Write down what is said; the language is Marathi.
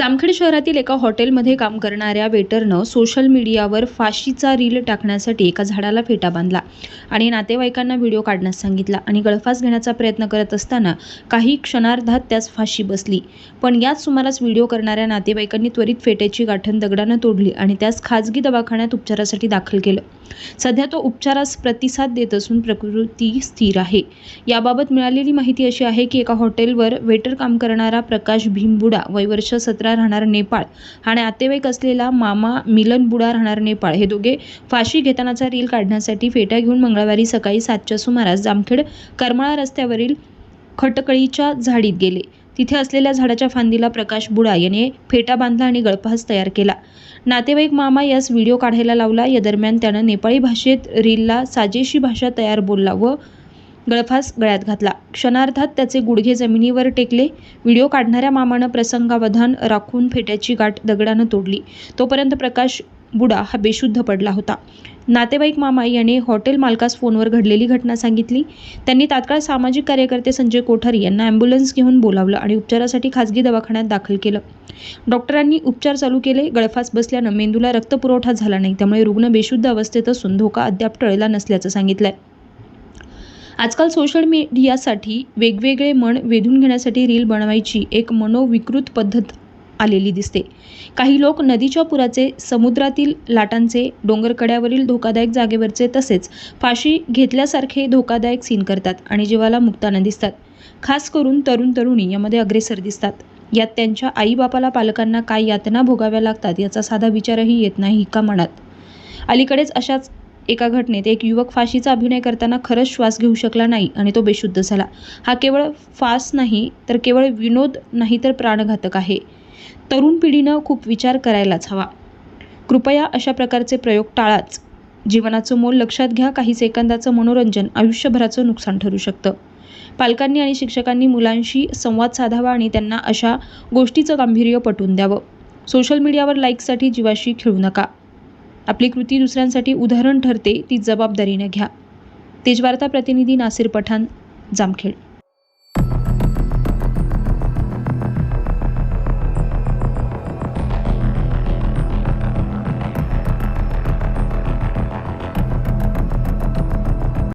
जामखेड शहरातील एका हॉटेलमध्ये काम करणाऱ्या वेटरनं सोशल मीडियावर फाशीचा रील टाकण्यासाठी एका झाडाला फेटा बांधला आणि नातेवाईकांना व्हिडिओ काढण्यास सांगितला आणि गळफास घेण्याचा प्रयत्न करत असताना काही क्षणार्धात त्यास फाशी बसली. पण याच सुमारास व्हिडिओ करणाऱ्या नातेवाईकांनी त्वरित फेट्याची गाठण दगडानं तोडली आणि त्यास खाजगी दवाखान्यात उपचारासाठी दाखल केलं. सध्या तो उपचारास प्रतिसाद देत असून प्रकृती स्थिर आहे. याबाबत मिळालेली माहिती अशी आहे की एका हॉटेलवर वेटर काम करणारा प्रकाश भीमबुडा वय वर्ष सतरा राहणार नेपाळ. हा नातेवाईक असलेला मामा मिलन बुडा राहणार नेपाळ. हे दोघे फाशी घेतानाचा रील काढण्यासाठी फेट्या घेऊन मंगळवारी सकाळी सातच्या सुमारास जामखेड करमाळा रस्त्यावरील खटकळीच्या झाडीत गेले. तिथे असलेल्या झाडाच्या फांदीला प्रकाश बुडा याने फेटा बांधला आणि गळफास तयार केला. नातेवाईक मामा यास व्हिडिओ काढायला लावला. या दरम्यान त्यानं नेपाळी भाषेत रीलला साजेशी भाषा तयार बोलला व गळफास गळ्यात घातला. क्षणार्धात त्याचे गुडघे जमिनीवर टेकले. व्हिडिओ काढणाऱ्या मामानं प्रसंगावधान राखून फेट्याची गाठ दगडानं तोडली. तोपर्यंत प्रकाश बुडा हा बेशुद्ध पडला होता. नातेवाईक मामा याने हॉटेल मालकास फोनवर घडलेली घटना सांगितली. त्यांनी तात्काळ सामाजिक कार्यकर्ते संजय कोठारी यांना ॲम्ब्युलन्स घेऊन बोलावलं आणि उपचारासाठी खासगी दवाखान्यात दाखल केलं. डॉक्टरांनी उपचार चालू केले. गळफास बसल्यानं मेंदूला रक्तपुरवठा झाला नाही. त्यामुळे रुग्ण बेशुद्ध अवस्थेत असून धोका अद्याप टळला नसल्याचं सांगितलंय. आजकाल सोशल मीडियासाठी वेगवेगळे मन वेधून घेण्यासाठी रील बनवायची एक मनोविकृत पद्धत आलेली दिसते. काही लोक नदीच्या पुराचे समुद्रातील लाटांचे डोंगरकड्यावरील धोकादायक जागेवरचे तसेच फाशी घेतल्यासारखे धोकादायक सीन करतात आणि जीवाला मुक्ताना दिसतात. खास करून तरुण तरुणी यामध्ये अग्रेसर दिसतात. यात त्यांच्या आईबापाला पालकांना काय यातना भोगाव्या लागतात याचा साधा विचारही येत नाही का मनात? अलीकडेच अशाच एका घटनेत एक युवक फाशीचा अभिनय करताना खरंच श्वास घेऊ शकला नाही आणि तो बेशुद्ध झाला. हा केवळ फास नाही तर केवळ विनोद नाही तर प्राणघातक आहे. तरुण पिढीनं खूप विचार करायलाच हवा. कृपया अशा प्रकारचे प्रयोग टाळाच. जीवनाचं मोल लक्षात घ्या काही सेकंदाचं मनोरंजन आयुष्यभराचं नुकसान ठरू शकतं. पालकांनी आणि शिक्षकांनी मुलांशी संवाद साधावा आणि त्यांना अशा गोष्टीचं गांभीर्य पटवून द्यावं. सोशल मीडियावर लाईकसाठी जीवाशी खेळू नका. आपली कृती दुसऱ्यांसाठी उदाहरण ठरते ती जबाबदारीने घ्या. तेजवार्ता प्रतिनिधी नासिर पठाण जामखेड.